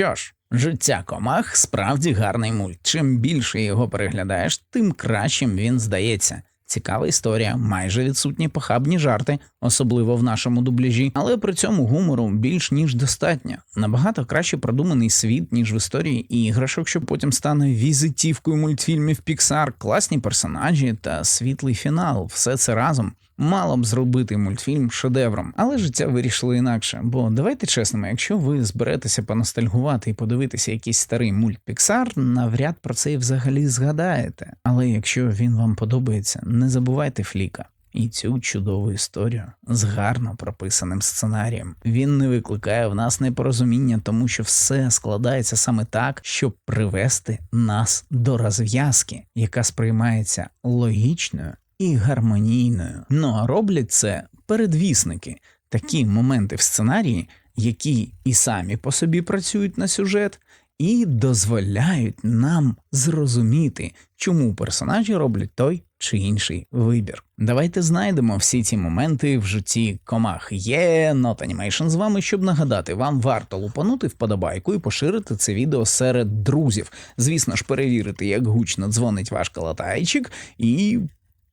Що ж, життя комах справді гарний мульт. Чим більше його переглядаєш, тим кращим він здається. Цікава історія, майже відсутні похабні жарти, особливо в нашому дубляжі, але при цьому гумору більш ніж достатньо. Набагато краще продуманий світ, ніж в історії іграшок, що потім стане візитівкою мультфільмів Pixar, класні персонажі та світлий фінал. Все це разом мало б зробити мультфільм шедевром, але життя вирішило інакше. Бо давайте чесними, якщо ви зберетеся поностальгувати і подивитися якийсь старий мульт Pixar, навряд про це і взагалі згадаєте. Але якщо він вам подобається, не забувайте фліка. І цю чудову історію з гарно прописаним сценарієм. Він не викликає в нас непорозуміння, тому що все складається саме так, щоб привести нас до розв'язки, яка сприймається логічною і гармонійною. Ну а роблять це передвісники, такі моменти в сценарії, які і самі по собі працюють на сюжет, і дозволяють нам зрозуміти, чому персонажі роблять той чи інший вибір. Давайте знайдемо всі ці моменти в житті комах. Є Not Animation з вами, щоб нагадати, вам варто лупанути вподобайку і поширити це відео серед друзів. Звісно ж, перевірити, як гучно дзвонить ваш калатайчик, і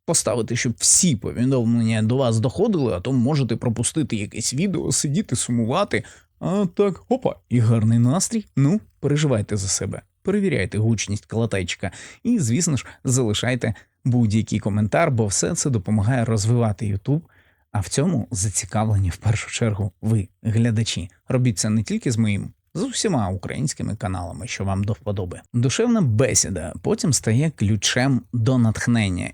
поставити, щоб всі повідомлення до вас доходили, а то можете пропустити якесь відео, сидіти, сумувати. А так, опа, і гарний настрій. Ну, переживайте за себе, перевіряйте гучність калатайчика і, звісно ж, залишайте будь-який коментар, бо все це допомагає розвивати YouTube. А в цьому зацікавлені в першу чергу ви, глядачі. Робіть це не тільки з моїм, з усіма українськими каналами, що вам до вподоби. Душевна бесіда потім стає ключем до натхнення.